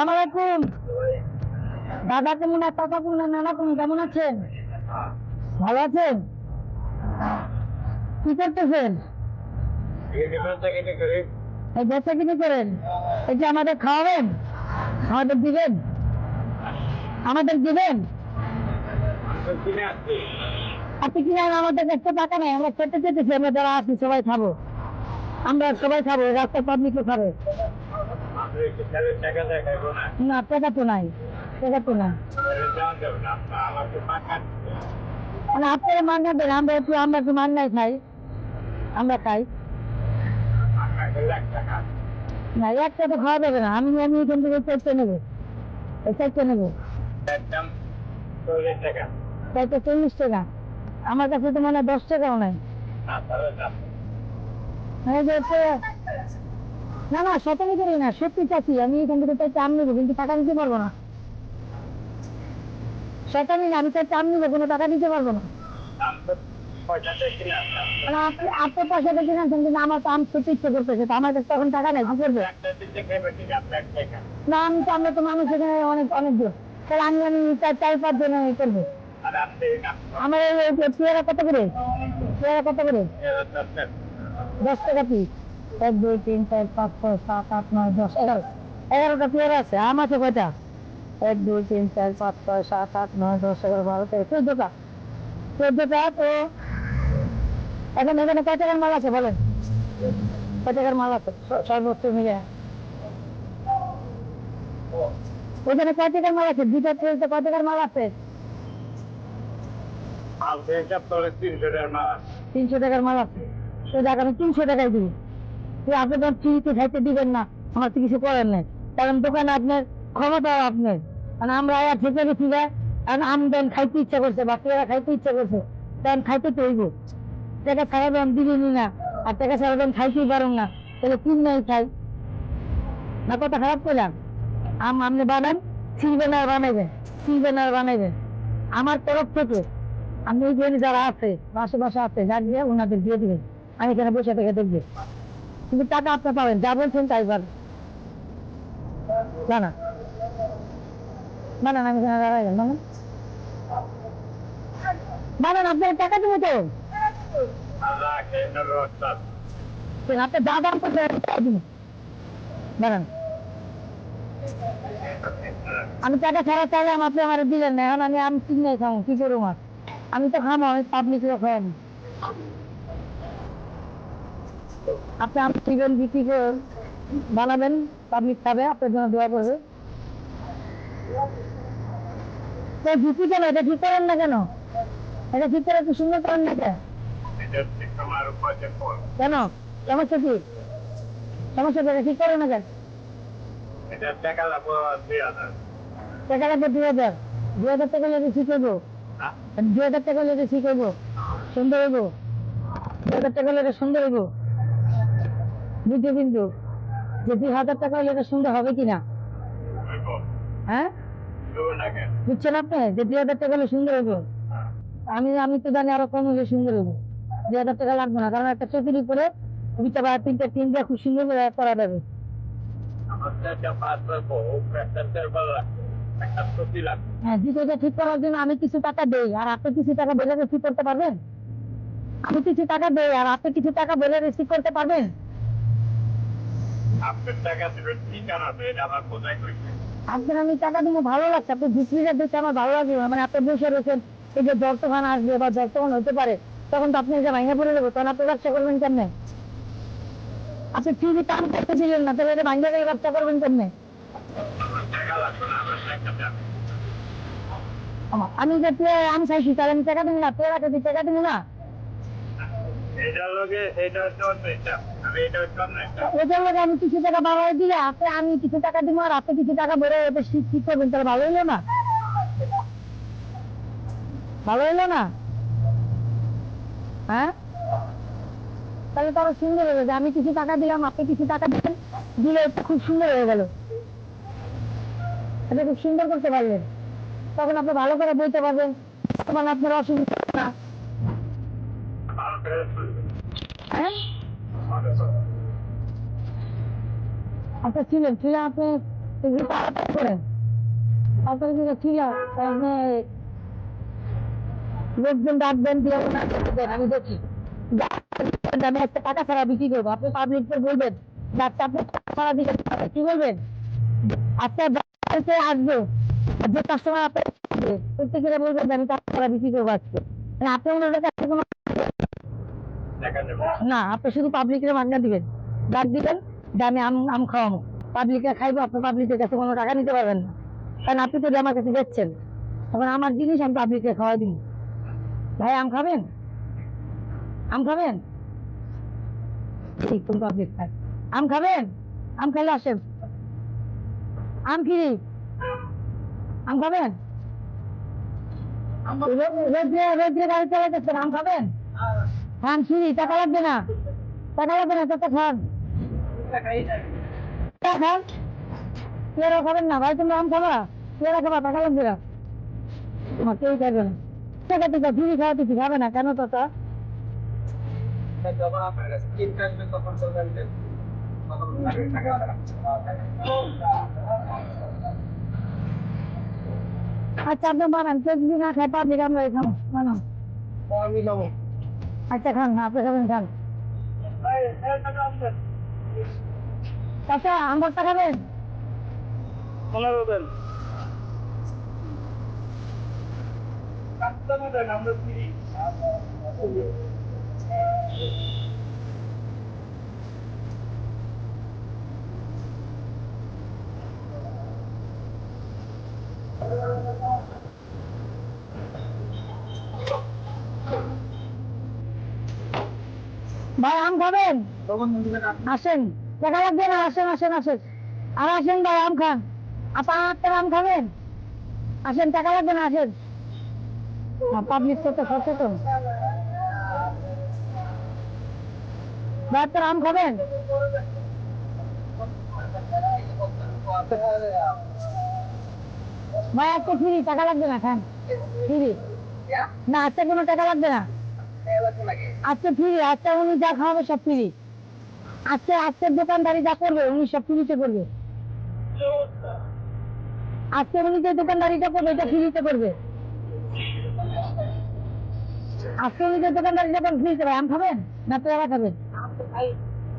আলাইকুম। দাদা কেমন আর কেমন নানা কেমন? কেমন আছেন? ভালো আছেন? কি করতেছেন? এই কিনে করেন? এই যে আমাদের খাওয়াবেন? আমাদের দিবেন? আমাদের দিবেন? আপনি আমাদের কাছে টাকা নেই? আমরা খেতে যেতেছি আমরা যারা আছি সবাই খাব। আমরা সবাই খাব রাস্তার পাবলিকও খাবে। না, টাকা তো নাই, টাকা তো নাই। মানে আপনারা মান না দেন আমরা একটু আমরা একটু মান নাই খাই, আমরা খাই। না, একটা তো খাওয়া যাবে না, আমি আমি এখান থেকে চারটে নেব চারটে নেব। চারটে চল্লিশ টাকা, আমার কাছে তো মানে দশ টাকাও নাই। যে হচ্ছে- না না শতানি করি না। সত্যি চাচ্ছি আমি এখান থেকে চাইতে আম নেব, কিন্তু টাকা দিতে পারব না। শতানি আমি চাইতে আম নেব, কোনো টাকা দিতে পারব না। মানে আমার চার পাঁচ জন করব। আমার পেয়ারা কত করে? পেয়ারা কত করে? দশ টাকা পিস এক দুই তিন চার পাঁচ ছয় সাত আট নয় দশ এগারো এগারোটা পেয়ারা আছে আম আছে কয়টা এক দুই তিন চার পাঁচ ছয় সাত আট নয় দশ এগারো বারো তেরো চোদ্দটা চোদ্দটা তো এখন এখানে কয় টাকার মাল আছে বলেন? কয় টাকার মাল আছে? সর্বোচ্চ মিলে ওখানে কয় টাকার মাল আছে? দুটা ট্রেনতে কয় টাকার মাল আছে। তিনশো টাকার মাল আছে। তো দেখ আমি তিনশো টাকায় দিই। খাইতে দিবেন না। আমার তো কিছু করেন নাই। কারণ দোকানে আপনার ক্ষমতা আপনার। মানে আমরা কারণ আম দেন খাইতে ইচ্ছা করছে খাইতে ইচ্ছা করছে। দেন খাইতে টাকা ছাড়া দিবেনি না। আর টাকা ছাড়া খাইতেই পারেন না। তাহলে নাই খাই। না, কথা খারাপ করলাম আম আপনি বানান ছিলবেন আর বানাইবেন। ছিলবেন আর বানাইবেন। আমার তরফ থেকে আমি জন্য যারা আছে আশেপাশে আছে যার দিয়ে ওনাদের দিয়ে দিবেন। আমি এখানে বসে থেকে দেখব। কিন্তু টাকা আপনি পাবেন, যা বলছেন তাই পাবেন। না না। বানান, আমি বানান। আপনার টাকা দেবো তো। যা দাম বানান। আমি টাকা ছাড়া চাইলাম আপনি আমার দিলেন না, এখন আমি আমি কিনে খাব কি করব আমি তো খাব আমি পাবলিক খাই আপনি আম চিকেন বিক্রি করে বানাবেন পাবলিক খাবে আপনার জন্য দোয়া করবে। তো বিক্রি কেন? এটা ঠিক করেন না কেন? এটা ঠিক করে একটু সুন্দর করেন না কেন? সমস্যা কি? সমস্যা এটা ঠিক করে না কেন? টাকা লাগবে দুই হাজার। দুই হাজার টাকা লেগে ঠিক করব দুই হাজার টাকা লেগে ঠিক করব সুন্দর হইবো। দুই হাজার টাকা লেগে সুন্দর হইবো। কিন্তু, যে দুই হাজার টাকা লেগে সুন্দর হবে কিনা? হ্যাঁ? বুঝছেন আপনি? যে দুই হাজার টাকা হলে সুন্দর হইবো। আমি আমি তো জানি আরও কম হলে সুন্দর হইবো। দুই হাজার টাকা লাগবে না, কারণ একটা উপরে তিনটা তিন দিয়ে খুব সুন্দর করে করা যাবে। হ্যাঁ ঠিক করার জন্য আমি কিছু টাকা দেই। আর আপনি কিছু টাকা বলে রিসিভ করতে পারবেন? আমি কিছু টাকা দেই, আর আপনি কিছু টাকা বলে রিসিভ করতে পারবেন? আপনার টাকা দেবেন আমার আমি টাকা দিব ভালো লাগছে। আপনি বিক্রিটা দেখতে আমার ভালো লাগবে না। মানে আপনি বসে রয়েছেন এই যে যতক্ষণ আসবে বা যতক্ষণ হতে পারে তখন তো আপনি যে ভাঙে পড়ে দেবো তখন আপনি ব্যবসা করবেন কেমনে? আপনি ফ্রি কাম করতেছিলেন না তাহলে এটা ভাঙে গেলে ব্যবসা করবেন কেমনে? আমি যে আমি চাইছি তাহলে আমি টাকা দিব না তুই টাকা দিব না। এটার লগে এটা হচ্ছে আমি ওদের লোক কিছু টাকা বাড়াই আপনি আমি কিছু টাকা দিব আর আপনি কিছু টাকা বেড়ে ওদের করবেন তাহলে ভালো হইল না? ভালো হইল না? হ্যাঁ? তাহলে তো আরও সুন্দর হয়ে যাবে। আমি কিছু টাকা দিলাম আপনি কিছু টাকা দিলেন দিলে খুব সুন্দর হয়ে গেল। এটা খুব সুন্দর করতে পারলেন। তখন আপনি ভালো করে বলতে পারবেন তখন আপনার অসুবিধা না। হ্যাঁ। আচ্ছা ছিলেন ছিল আপনি করেন। ঠিক আছে লোকজন ডাকবেন আমি দেখি। আমি একটা টাকা ছাড়া বিক্রি করব, আপনি পাবলিককে বলবেন ডাক্তার আপনি টাকা ছাড়া পারবেন। কি বলবেন? আচ্ছা আর যে কাস্টমার আপনার প্রত্যেকেরা বলবেন আমি টাকা ছাড়া বিক্রি করব আজকে। মানে আপনি ওনাদের কাছে কোনো না আপনি শুধু পাবলিকের মাগনা দিবেন। ডাক দিবেন যে আমি আম আম খাওয়াবো। পাবলিকে খাইবো আপনি পাবলিকের কাছে কোনো টাকা নিতে পারবেন না। কারণ আপনি তো আমার কাছে যাচ্ছেন তখন আমার জিনিস আমি পাবলিককে খাওয়াই দিন ভাই আম খাবেন? আম খাবেন? ঠিক তুমি পাবলিক খায়। আম খাবেন? আম খাইলে আসেন। আম কি? আম খাবেন? রোদ- রোদ্রে রোদ্রে গাড়ি চালাইতেছেন আম খাবেন? খান ফ্রি টাকা লাগবে না। টাকা লাগবে না টাকা খান। খান? পেয়ারা খাবেন না, ভাই তুমি আম খাবা? পেয়ারা খাবা, টাকা লাগবে না। আমার কেউ খাবে না। টাকা খাওয়া খাবে না, কেন টাকা আচ্ছা আপনি বানান, কেউ না খায়, পাবলিক আমরা খাব বানান। আমি নেব। আচ্ছা খান আপনি খাবেন খান। চাচা আমবরটা খাবেন? পনেরো দেন। আমরা ফ্রি ভাই আম খাবেন? আসেন। টাকা লাগবে না আসেন আসেন আসেন। আর আসেন ভাই আম খান। আপা একটা আম খাবেন? আসেন টাকা লাগবে না আসেন। পাবলিক তো তো সচেতন ভাই একটা আম খাবেন? ভাই একটা ফ্রি টাকা লাগবে না খান। ফ্রি। না আজকে কোনো টাকা লাগবে না। ফ্রি আজকে উনি যা সব ফ্রি। আজকে আজকের দোকানদারি যা করবে, উনি সব করবে। আজকে উনি যে দোকানদারিটা করবে, এটা করবে। আজকে উনি যে আম খাবেন না পেয়ারা খাবেন?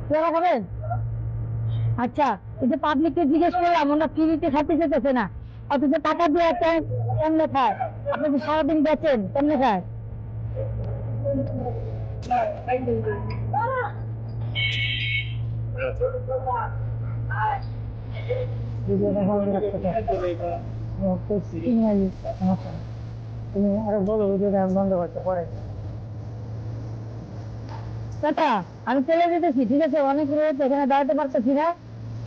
পেয়ারা খাবেন? আচ্ছা এই যে পাবলিককে জিজ্ঞেস করলাম ওরা ফ্রিতে খাতে যেতেছে না। অথচ টাকা দিয়ে একটা খায় আপনি সারাদিন বেচেন কেমনে খায় তুমি আরও বলো বন্ধ পরে আমি চলে যেতেছি, ঠিক আছে? অনেক রয়েছে এখানে দাঁড়াতে পারতেছি না।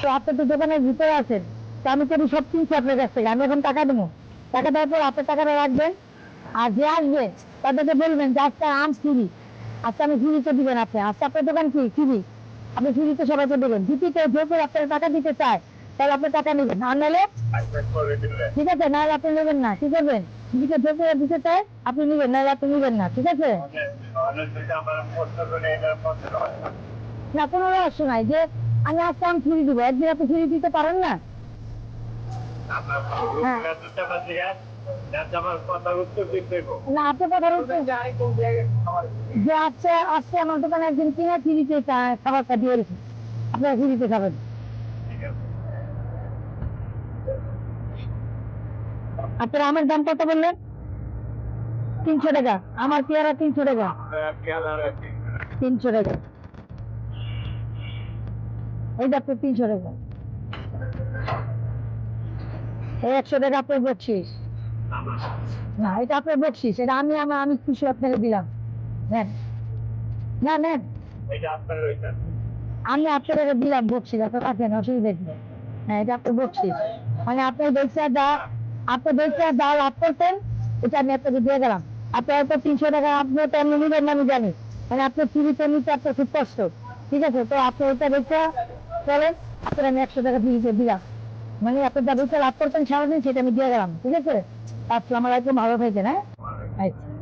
তো আপনি তো দোকানের ভিতরে আছেন। তো আমি তো সব কিনছি আপনার কাছ থেকে। আমি এখন টাকা দেবো। টাকা দেওয়ার পর আপনার টাকাটা রাখবেন। আর যে আসবে, তাদেরকে বলবেন যে আজকে আম ফ্রি আজকে আমি ফ্রিতে দিবেন আপনি। আজকে আপনার দোকান কি? ফ্রি আপনি ফ্রিতে সবাইকে দেবেন। যদি কেউ জোর করে আপনার টাকা দিতে চায়, তাহলে আপনি টাকা নেবেন। আর নাহলে ঠিক আছে, নাহলে আপনি নেবেন না। কি করবেন? যদি কেউ জোর করে দিতে চায়, আপনি নেবেন। নাহলে আপনি নেবেন না। ঠিক আছে? না, কোনো রহস্য নাই যে আমি আজকে আমি ফ্রি দিব। একদিন আপনি ফ্রি দিতে পারেন না? হ্যাঁ। আমার আপনি আমার দাম কত বললেন? তিনশো টাকা। আমার পেয়ারা তিনশো টাকা। তিনশো টাকা। এই যে আপনার তিনশো টাকা। একশো টাকা আপনার বকশিস। না এটা আপনার বকশিস এটা আমি আমার আমি খুশি আপনাকে দিলাম। নেন। না নেন। আপনার আমি আপনাকে দিলাম বকশিস আপনার রাখেন অসুবিধা নেই হ্যাঁ এটা আপনার বকশিস। মানে আপনার দেখছে যা আপনার দেখছে যা লাভ করতেন এটা আমি আপনাকে দিয়ে গেলাম। আপনার তো তিনশো টাকা আপনি তো এমনি নিবেন আমি জানি। মানে আপনার ফ্রিতে নিতে আপনার খুব কষ্ট। ঠিক আছে? তো আপনি ওইটা দেখছে চলেন আপনার আমি একশো টাকা ফ্রিতে দিলাম। মানে আপনি যা দেখছে লাভ করতেন সারাদিন সেটা আমি দিয়ে গেলাম। ঠিক আছে? আসসালামু আলাইকুম ভালো থাকেন না আচ্ছা।